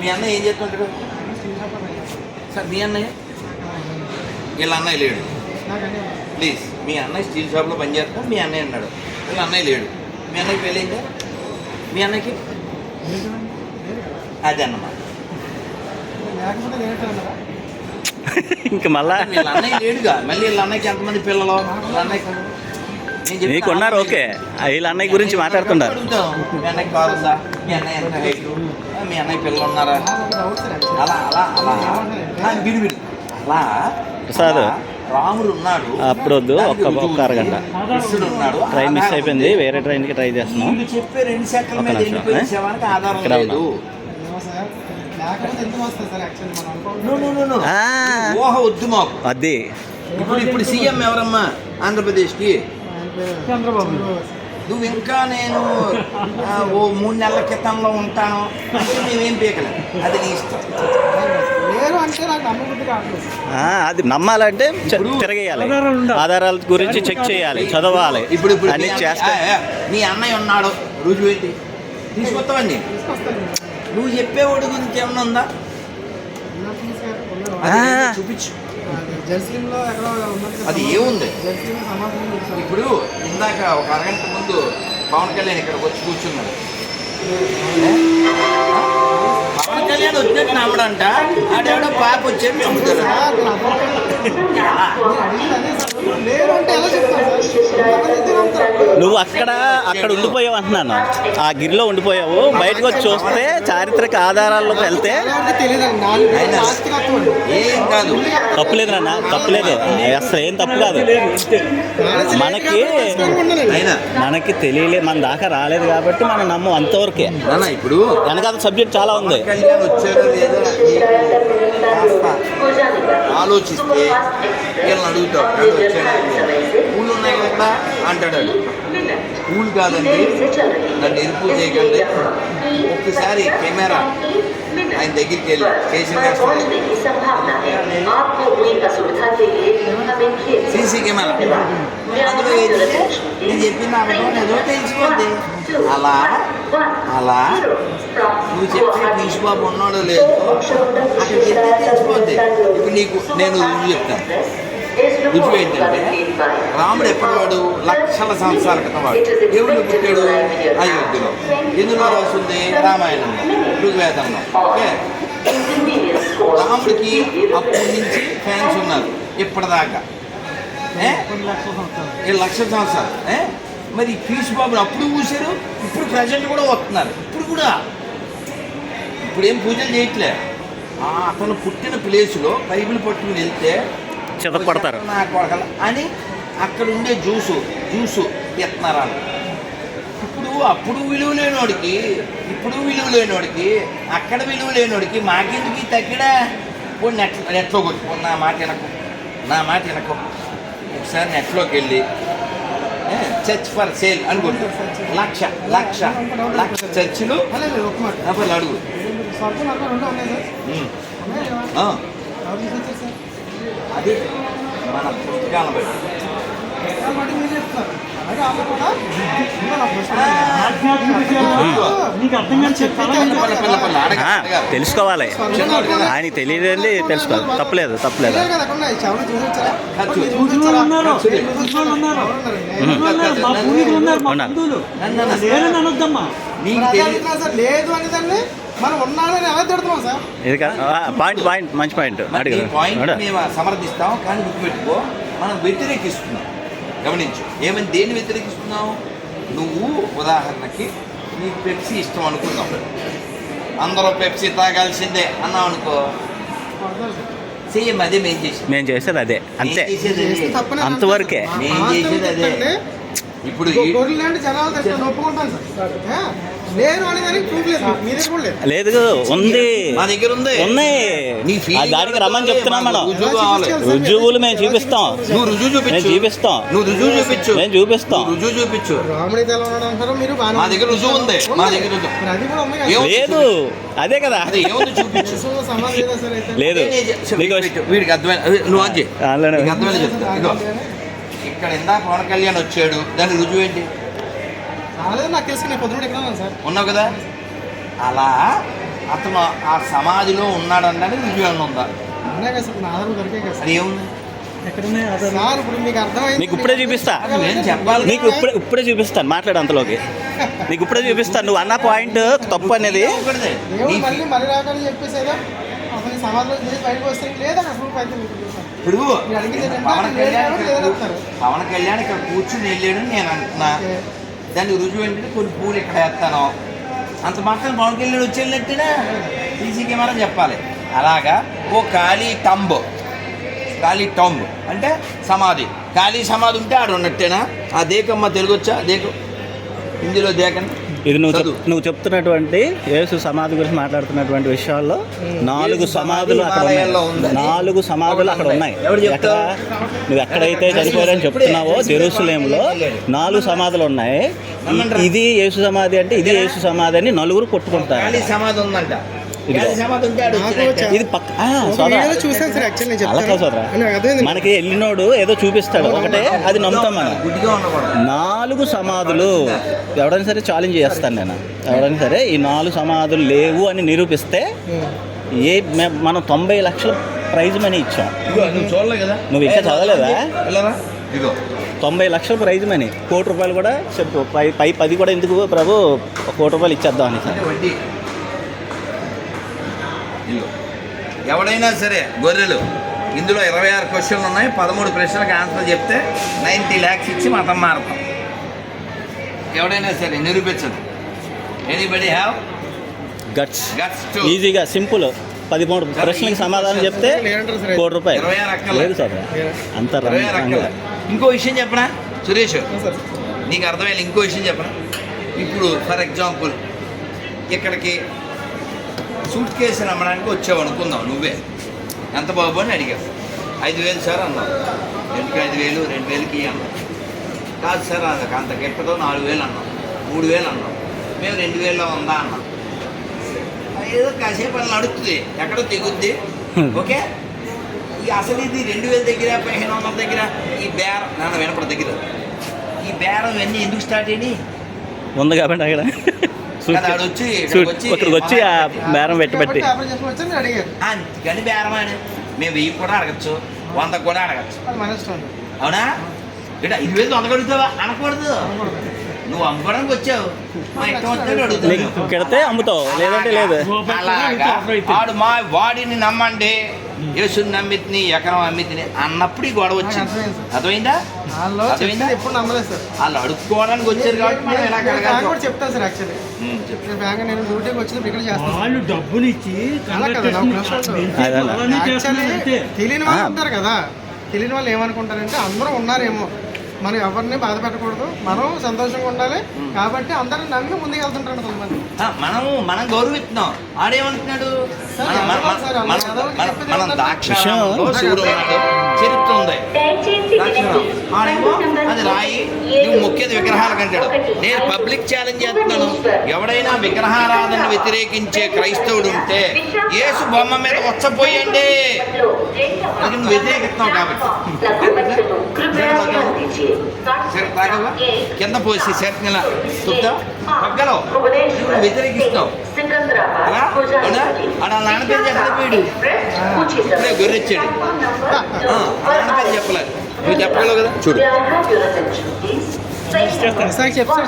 మీ అన్నయ్య ఏం చేస్తుంటాడు? సార్ మీ అన్నయ్య? వీళ్ళ అన్నయ్య లేడు. ప్లీజ్ మీ అన్నయ్య స్టీల్ షాప్లో పనిచేస్తాడు మీ అన్నయ్య అన్నాడు. వీళ్ళ అన్నయ్య లేడు. మీ అన్నయ్యకి పెళ్ళైందా మీ అన్నయ్యకి? అదే అన్నమాట. ఇంక మళ్ళా? వీళ్ళ అన్నయ్య లేడుగా. మళ్ళీ వీళ్ళ అన్నయ్యకి ఎంతమంది పిల్లలు? వీళ్ళ చెప్తా, నీకున్నారు ఓకే. వీళ్ళ అన్నయ్య గురించి మాట్లాడుతున్నారు. మీ అన్నయ్య ఉందా మీ అన్నయ్య ఎంత హైట్? మీ అన్నయ్య పిల్లలు ఉన్నారా. అలా అలా అలా. విడు విడు అలా. ప్రసాద్. రాముడు ఉన్నాడు. అప్పుడు వద్దు, ఒక్క- ఒక్క అరగంట. ట్రైన్ మిస్ అయిపోయింది. వేరే ట్రైన్కి ట్రై చేస్తున్నాం. మీద నిమిషం, ఇక్కడ. ఆ. ఊహ వద్దు మాకు. అది. ఇప్పుడు ఇప్పుడు సీఎం ఎవరమ్మా? ఆంధ్రప్రదేశ్కి. చంద్రబాబు. నువ్వు ఇంకా నేను ఆ, ఓ మూడు నెలల క్రితంలో ఉంటాను అంటే మేమేం పీకలేదు అది నీ ఇష్టం. లేరు అంటే నాకు నమ్మబుద్ధి కావట్లేదు సార్. ఆ, అది నమ్మాలంటే తిరగేయాలి. ఆధారాలు గురించి చెక్ చేయాలి చదవాలి. ఇప్పుడు ఇప్పుడు అన్ని చేస్తే. మీ అన్నయ్య ఉన్నాడు. రుజువు ఏంటి? తీసుకొస్తావండి. తీసుకొస్తాను. నువ్వు చెప్పేవాడు గురించి ఏమన్నా ఉందా? చూపించు. అది. ఏముంది? ఇప్పుడు ఇందాక ఒక అరగంట ముందు పవన్ కళ్యాణ్ ఇక్కడికి వచ్చి కూర్చున్నాడు? పవన్ కళ్యాణ్ వచ్చినట్టు నమ్మడంట. ఆడెవడో పాప నమ్ముతారు? నువ్వు అక్కడ అక్కడ ఉండిపోయావు అంటున్నాను. ఆ గిరిలో ఉండిపోయావు. బయటకు వచ్చి చూస్తే చారిత్రక ఆధారాల్లోకి వెళ్తే. ఏం కాదు. తప్పులేదు నాన్న తప్పులేదు. అసలు ఏం తప్పు కాదు. మనకి మనకి తెలియలే మన దాకా రాలేదు కాబట్టి మనం నమ్మం అంతవరకే. ఇప్పుడు వెనకాల సబ్జెక్ట్ చాలా ఉంది. కళ్యాణ్ వచ్చాడో లేదో కాస్త ఆలోచిస్తే వీళ్ళని అడుగుతావు "వాడు వచ్చాడా లేదా?" పూలు ఉన్నాయి కదా అంటాడు. పూలు కాదండి నన్ను ఎరుపు చేయకండి ఒక్కసారి కెమెరా ఆయన దగ్గరికి వెళ్ళి आपको हुई असुविधा के लिए స్టేషన్ సీసీ కెమెరా అందులో ఏంటి? నేను చెప్పిన అబద్ధం ఏదో తెలిసిపోద్ది అలా? అలా? నువ్వు చెప్పి పీస్ బాబు ఉన్నాడో లేదో? అక్కడికి వెళ్తే తెలిసిపోద్ది ఇప్పుడు నీకు నేను రుజువు చెప్తాను. రుజువు ఏంటంటే రాముడు ఎప్పటివాడు? లక్షల సంవత్సరాల క్రితం వాడు. దేవుడు పుట్టాడు అయోధ్యలో. ఎందులో రాస్తుంది రామాయణంలో ఋగ్వేదంలో. ఓకే? రాముడికి అప్పటి నుంచి ఫ్యాన్స్ ఉన్నారు ఇప్పటిదాకా ఏ? లక్ష సంవత్సరాలు ఏ? మరి పీస్ బాబుని అప్పుడు చూశారు ఇప్పుడు ప్రజెంట్ కూడా వస్తున్నారు ఇప్పుడు కూడా ఇప్పుడు ఏం పూజలు చేయట్లే ఆ అతను పుట్టిన ప్లేస్లో బైబిల్ పట్టుకుని వెళ్తే చితకొడతారు. నా కొడకల అని అక్కడ ఉండే జ్యూసు జ్యూసు ఎత్తున్నారు అప్పుడు విలువ లేనివాడికి ఇప్పుడు విలువ లేనివాడికి అక్కడ విలువ లేనివాడికి మాకెందుకు ఈ తగ్గడా ఇప్పుడు నెట్ నెట్లో కొట్టుకో నా మాట వినకు. నా మాట వినకు. ఒకసారి నెట్లోకి వెళ్ళి చర్చ్ ఫర్ సేల్ అనుకుంటా లక్ష లక్ష లక్ష చర్చిలు. అడుగు. అది మన పుస్తకాలను బట్టి. తెలుసుకోవాలి. ఆయన తెలియదండి తెలుసుకోవాలి. తప్పలేదు తప్పలేదు. లేదు అనేదాన్ని మనం ఉన్నాడని ఎలా తిడుతున్నాం సార్ ఇది పాయింట్ పాయింట్ మంచి పాయింట్. మరి అడిగి. ఈ పాయింట్ సమర్థిస్తాం కానీ గుర్తుపెట్టుకో మనం వ్యతిరేకిస్తున్నాం. గమనించు. ఏమని దేన్ని వ్యతిరేకిస్తున్నావు? నువ్వు ఉదాహరణకి నీకు పెప్సీ ఇష్టం అనుకుందాం. అందరూ పెప్సీ తాగాల్సిందే అన్నావు అనుకో. సేమ్ అదే మేము చేసాం మేము చేసేది అదే. అంతే. మేము అంతవరకే. అంటారు. నేను మా చేసేది అదే. ఇప్పుడు జనాలు ఒప్పుకుంటాను సార్. లేదు. మీ దగ్గర కూడా లేదు. లేదు ఉంది. మా దగ్గర ఉంది. ఉన్నాయి. దానికి రమ్మని చెప్తున్నాం మనం మాకు రుజువు కావాలి. రుజువులు మేము చూపిస్తాం. నువ్వు రుజువు చూపించు. చూపిస్తాం. నువ్వు రుజువు చూపించు. మేము చూపిస్తాం. రుజువు చూపించు. మా దగ్గర రుజువు ఉంది. మా దగ్గర లేదు. అదే కదా. లేదా నేను వీడికి అర్థమైన నువ్వు అది అర్థమైన చెప్తా. ఇక్కడ ఇందాక పవన్ కళ్యాణ్ వచ్చాడు. దాని రుజువు ఏంటి? నాకు తెలుసు నేను పొద్దున ఇక్కడ ఉన్నాను సార్. ఉన్నావు కదా? అలా అతను ఆ సమాధిలో ఉన్నాడనడానికి రుజువు ఏమన్నా ఉందా? ఉన్నాయి కదా సార్ నా ఆధారం దొరికే కదా సార్. అది ఏముంది? ఎక్కడున్నాయి ఆధారాలు? సార్ ఇప్పుడు మీకు అర్థమైంది. నీకు ఇప్పుడే చూపిస్తా. నేను చెప్పాలి నీకు ఇప్పుడే ఇప్పుడే చూపిస్తాను మాట్లాడు అంతలోకి. నీకు ఇప్పుడే చూపిస్తాను నువ్వు అన్న పాయింట్ తప్పు అనేది. ఒకటిదే. దేవుడు నీ- మళ్ళీ మళ్ళీ రాకని చెప్పేసేదా అతని సమాధిలో చేసి బయటకు వస్తే లేదా నా ప్రూఫ్ అయితే మీకు తెలుసా? ఇప్పుడు మీరు అడిగింది ఏంటంటే పవన్ కళ్యాణ్ ఇక్కడ లేదంటారు. కూ- పవన్ కళ్యాణ్ ఇక్కడ కూర్చుని వెళ్ళాడు నేను అంటున్నా. ఓకే. దాన్ని రుజువు ఏంటంటే కొన్ని పూలు ఇక్కడ వేస్తాను. అంత మాత్రం పవన్ కళ్యాణ్ వచ్చి వెళ్ళినట్టునా సీసీ కెమెరా చెప్పాలి. అలాగా ఓ ఖాళీ టంబ్ ఖాళీ టంబ్ అంటే సమాధి. ఖాళీ సమాధి ఉంటే ఆడ ఉన్నట్టేనా ఆ దేకమ్మ తెలుగు వచ్చా దేకు. హిందీలో దేకండి ఇది నువ్వు. నువ్వు చెప్తున్నటువంటి యేసు సమాధి గురించి మాట్లాడుతున్నటువంటి విషయాల్లో నాలుగు సమాధులు సమాధి అక్కడ ఉన్నాయి. నాలుగు సమాధులు అక్కడ ఉన్నాయి. ఎక్కడ? నువ్వు ఎక్కడైతే చనిపోయారని చెప్తున్నావో జెరూసలేంలో నాలుగు సమాధులు ఉన్నాయి. ఇది యేసు సమాధి అంటే ఇది యేసు సమాధి అని నలుగురు కొట్టుకుంటారు. ఖాళీ సమాధి ఉందంట. ఇది పక్క చూసాను సార్ యాక్చువల్లీ మనకి వెళ్ళినోడు ఏదో చూపిస్తాడు. ఒకటే అది నమ్ముతాం మనం. గుడ్డిగా ఉండకూడదు. నాలుగు సమాధులు. ఎవడైనా సరే ఛాలెంజ్ చేస్తాను నేను. ఎవడైనా సరే ఈ నాలుగు సమాధులు లేవు అని నిరూపిస్తే ఏ మే- మనం తొంభై లక్షల ప్రైజ్ మనీ ఇచ్చాం. నువ్వు చూడలే కదా? నువ్వు ఇంకా చదవలేదా? తొంభై లక్షల ప్రైజ్ మనీ. కోటి రూపాయలు కూడా చెప్పు. పై పై పది కూడా ఎందుకు ప్రభు? కోటి రూపాయలు ఇచ్చేద్దాం అని. అంటే ఇదిగో ఎవడైనా సరే గొర్రెలు. ఇందులో ఇరవై ఆరు క్వశ్చన్లు ఉన్నాయి. పదమూడు ప్రశ్నలకు ఆన్సర్ చెప్తే నైంటీ ల్యాక్స్ ఇచ్చి మతం మారుతాం ఎవడైనా సరే నిరూపించదు. ఎనీబడి హ్యావ్ గట్స్ గట్స్ ఈజీగా సింపుల్ పదమూడు ప్రశ్నలకు సమాధానం చెప్తే కోటి రూపాయలు. ఇరవై ఆరు అక్కర్లే. లేదు సార్. అంత ఇరవై ఆరు అక్కర్లే. ఇంకో విషయం చెప్పనా? సురేష్ సార్ నీకు అర్థమైంది. ఇంకో విషయం చెప్పనా? ఇప్పుడు ఫర్ ఎగ్జాంపుల్ ఇక్కడికి సూట్ కేసు అమ్మడానికి వచ్చావు అనుకుందాం నువ్వే. ఎంత బాబు అని అడిగావు. ఐదు వేలు సార్ అన్నావు. ఎందుకు ఐదు వేలు? రెండు వేలకి అన్నావు కాదు సార్ అది అంత గిట్టదో నాలుగు వేలు అన్నాం మూడు వేలు అన్నాం మేము రెండు వేలలో ఉందా అన్నాం ఏదో కాసేపు అలా నడుస్తుంది. ఎక్కడో తెగుద్ది. ఓకే? ఈ అసలు ఇది రెండు వేల దగ్గర పదిహేను వందల దగ్గర ఈ బేరం నాన్న వినపడ దగ్గర. ఈ బేరం ఇవన్నీ ఎందుకు స్టార్ట్ అయ్యి ఉంది కాబట్టి అక్కడ. ఇక్కడికి వచ్చి ఆ బేరం పెట్టి పెట్టి కాబట్టి చెప్పి వచ్చి మీరు అడిగారు అందుకని బేరం అని. మేము వెయ్యి కూడా అడగచ్చు వంద కూడా అడగచ్చు. అవునా? ఇట ఐదు వేలు వంద అడుగుతావా? అనకూడదు. నువ్వు అమ్ముకోవడానికి వచ్చావు. మా ఇష్టం వచ్చినట్టు అడుగుతావు అమ్ముతావు లేదంటే లేదు. అలాగా. వాడు మా వాడిని నమ్మండి. యేసుని నమ్మితిని ఎకరం అమ్మితిని అన్నప్పుడు ఈ గొడవ వచ్చింది. అర్థమైందా వాళ్ళు అర్థమైందా? ఎప్పుడు నమ్మలేదు సార్. వాళ్ళు అడుక్కోవడానికి వచ్చారు కాబట్టి మనం బ్యాంక్ కడగాలి కూడా చెప్తాను సార్ యాక్చువల్లీ బ్యాంక్ నేను డ్యూటీకి వచ్చినప్పుడు ఇక్కడ చేస్తాను. వాళ్ళు యాక్చువల్లీ చేస్తున్నారంటే. తెలియని వాళ్ళు. ఉంటారు కదా. తెలియని వాళ్ళు ఏమనుకుంటారంటే అందరూ ఉన్నారేమో. మనం ఎవరిని బాధ పెట్టకూడదు. మనం సంతోషంగా ఉండాలి. కాబట్టి అందరిని నమ్మి ముందుకు వెళ్తుంటారు కొంతమంది. ఆ, మనం మనం గౌరవిస్తున్నాం. ఆడేమంటున్నాడు? మన- చరిత్ర ఉంది. ఆడేమో అది రాయి నువ్వు ముఖ్యత విగ్రహాలకు అంటాడు నేను పబ్లిక్ ఛాలెంజ్ చేస్తున్నాను. ఎవడైనా విగ్రహారాధనను వ్యతిరేకించే క్రైస్తవుడు ఉంటే యేసు బొమ్మ మీద వచ్చపోయండి అది నువ్వు వ్యతిరేకిస్తున్నావు కాబట్టి. కింద పోసి శర్కల తుప్తావు పక్కలో. నువ్వు వ్యతిరేకిస్తావు అలా? అవునా? నాన్న పేరు చెప్పలేదు వీడు. ఇప్పుడే గొర్రెచ్చాడు. పేరు చెప్పలేదు. నువ్వు చెప్పగలవు కదా? చూడు.